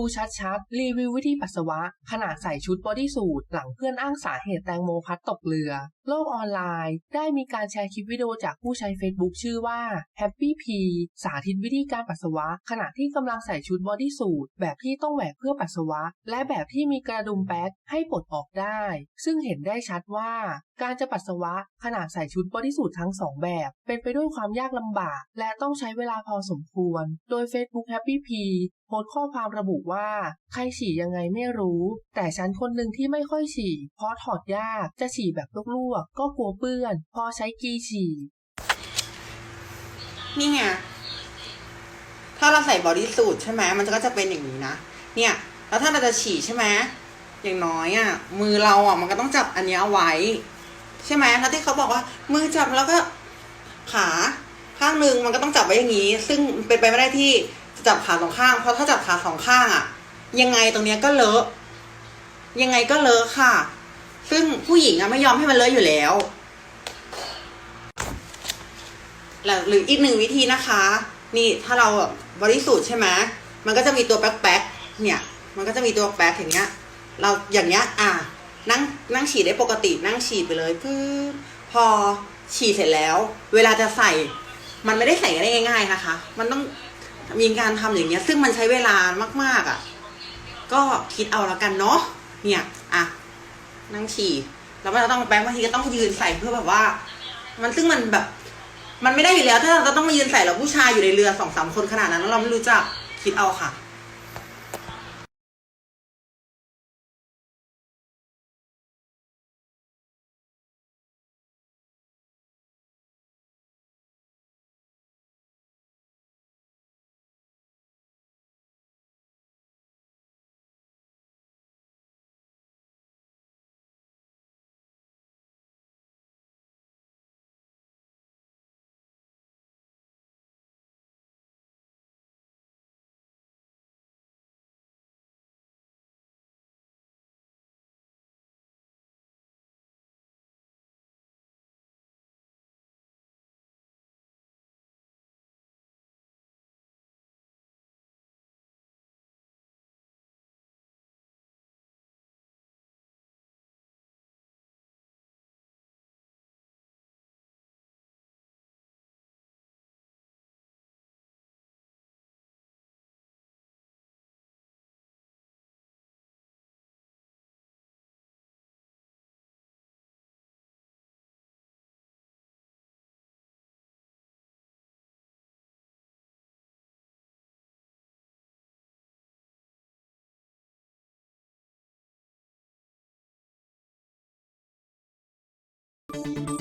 ูชัดๆ รีวิววิธีปัสสาวะขณะใส่ชุดบอดี้สูทหลังเพื่อนอ้างสาเหตุแตงโมพัดตกเรือ โลกออนไลน์ ได้มีการแชร์คลิปวิดีโอจากผู้ใช้ Facebook ชื่อว่า Happy P สาธิตวิธีการปัสสาวะ ขณะที่กำลังใส่ชุดบอดี้สูทแบบที่ต้องแหวกเพื่อปัสสาวะ และแบบที่มีกระดุมแป๊กให้ปลดออกได้ ซึ่งเห็นได้ชัดว่า การจะปัสสาวะขณะใส่ชุดบอดี้สูททั้งสองแบบ เป็นไปด้วยความยากลำบาก และต้องใช้เวลาพอสมควร โดย Facebook Happy P พสต์ข้อความระบุว่า ใครฉี่ยังไงไม่รู้ แต่ฉันคนหนึ่งที่ไม่ค่อยฉี่ เพราะถอดยาก จะฉี่แบบลวกๆ ก็กลัวเปื้อน พอใช้กีฉี่ นี่ไง ถ้าเราใส่บอดี้สูทใช่ไหม มันก็จะเป็นอย่างนี้นะ เนี่ย แล้วถ้าเราจะฉี่ใช่ไหม อย่างน้อยอะ่ะ มือเราอะ มันก็ต้องจับอันนี้เอาไว้ ใช่ไหม แล้วที่เขาบอกว่า มือจับแล้วก็ขาข้างหนึ่งมันก็ต้องจับไว้อย่างนี้ ซึ่งเป็นไปไม่ได้ที่ จับขาสองข้าง เพราะถ้าจับขาสองข้างอะยังไงตรงเนี้ยก็เลอะยังไงก็เลอะค่ะ ซึ่งผู้หญิงอะไม่ยอมให้มันเลอะอยู่แล้วแล้วหรืออีกหนึ่งวิธีนะคะ นี่ถ้าเราแบบบริสุทธิ์ใช่ไหมมันก็จะมีตัวแป๊กแป๊กๆเนี่ย มันก็จะมีตัวแป๊กอย่างเงี้ย เราอย่างเงี้ย อะนั่งนั่งฉี่ได้ปกตินั่งฉี่ไปเลยปึ๊บพอฉี่เสร็จแล้ว เวลาจะใส่ มันไม่ได้ใส่กันได้ง่าย ๆ นะคะ มันต้อง มีการทำอย่างเงี้ย ซึ่งมันใช้เวลามาก ๆอะ ก็คิดเอาแล้วกันเนาะเนี่ยอะนั่งฉี่แล้วมันต้องแปรงบางทีก็ต้องยืนใส่เพื่อแบบว่า มันซึ่งมันแบบ มันไม่ได้อยู่แล้ว ถ้าเราจะต้องมายืนใส่แล้วผู้ชายอยู่ในเรือสองสามคนขนาดนั้นแล้วเราไม่รู้จักคิดเอาค่ะ thank you